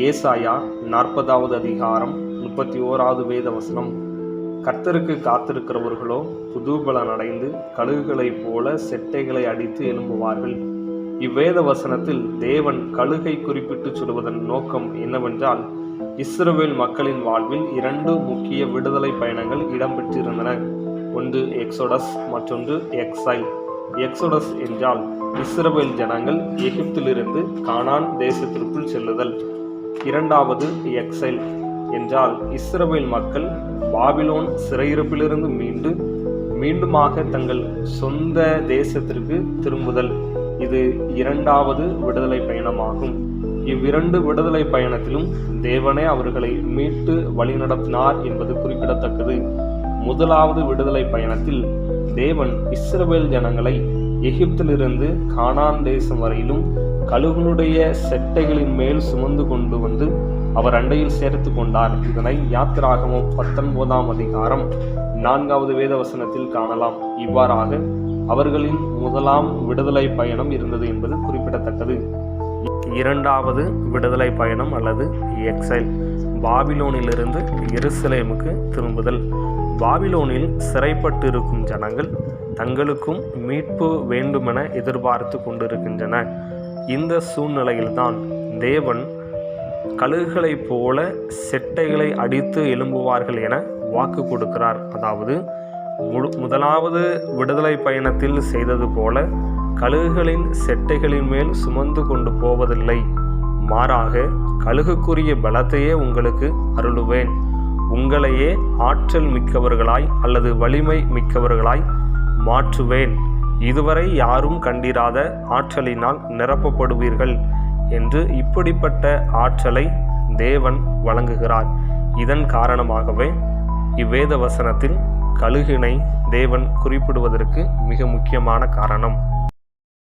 ஏசாயா நாற்பதாவது அதிகாரம் முப்பத்தி ஓராவது வேத வசனம் கர்த்தருக்கு காத்திருக்கிறவர்களோ புதுபலன் அடைந்து கழுகுகளைப் போல செட்டைகளை அடித்து எழும்புவார்கள். இவ்வேத வசனத்தில் தேவன் கழுகை குறிப்பிட்டு சொல்வதன் நோக்கம் என்னவென்றால் இஸ்ரவேல் மக்களின் வாழ்வில் இரண்டு முக்கிய விடுதலை பயணங்கள் இடம்பெற்றிருந்தன. ஒன்று எக்ஸோடஸ் மற்றொன்று எக்ஸைல். எக்ஸோடஸ் என்றால் இஸ்ரவேல் ஜனங்கள் எகிப்திலிருந்து கானான் தேசத்திற்குள் செல்லுதல். இரண்டாவது எக்ஸைல் என்றால் இஸ்ரவேல் மக்கள் பாபிலோன் சிறையிருப்பிலிருந்து மீண்டு மீண்டுமாக தங்கள் சொந்த தேசத்திற்கு திரும்புதல். இது இரண்டாவது விடுதலை பயணமாகும். இவ்விரண்டு விடுதலை பயணத்திலும் தேவனே அவர்களை மீட்டு வழிநடத்தினார் என்பது குறிப்பிடத்தக்கது. முதலாவது விடுதலை பயணத்தில் தேவன் இஸ்ரவேல் ஜனங்களை எகிப்திலிருந்து கானான் தேசம் வரையிலும் கழுகுனுடைய செட்டைகளின் மேல் சுமந்து கொண்டு வந்து அவர் அண்டையில் சேர்த்து கொண்டார். இதனை யாத்திராகமம் பத்தொன்பதாம் அதிகாரம் நான்காவது வேத வசனத்தில் காணலாம். இவ்வாறாக அவர்களின் முதலாம் விடுதலை பயணம் இருந்தது என்பது குறிப்பிடத்தக்கது. இரண்டாவது விடுதலை பயணம் அல்லது எக்ஸைல். பாபிலோனிலிருந்து எருசலேமுக்கு திரும்புதல். பாபிலோனில் சிறைப்பட்டு இருக்கும் ஜனங்கள் தங்களுக்கும் மீட்பு வேண்டுமென எதிர்பார்த்து கொண்டிருக்கின்றன. இந்த சூழ்நிலையில்தான் தேவன் கழுகுகளைப் போல செட்டைகளை அடித்து எழும்புவார்கள் என வாக்கு கொடுக்கிறார். அதாவது முழு முதலாவது விடுதலை பயணத்தில் செய்தது போல கழுகுகளின் செட்டைகளின் மேல் சுமந்து கொண்டு போவதில்லை. மாறாக கழுகுக்குரிய பலத்தையே உங்களுக்கு அருளுவேன். உங்களையே ஆற்றல் மிக்கவர்களாய் அல்லது வலிமை மிக்கவர்களாய் மாற்றுவேன். இதுவரை யாரும் கண்டிராத ஆற்றலினால் நிரப்பப்படுவீர்கள் என்று இப்படிப்பட்ட ஆற்றலை தேவன் வழங்குகிறார். இதன் காரணமாகவே இவ்வேத வசனத்தில் கழுகினை தேவன் குறிப்பிடுவதற்கு மிக முக்கியமான காரணம்.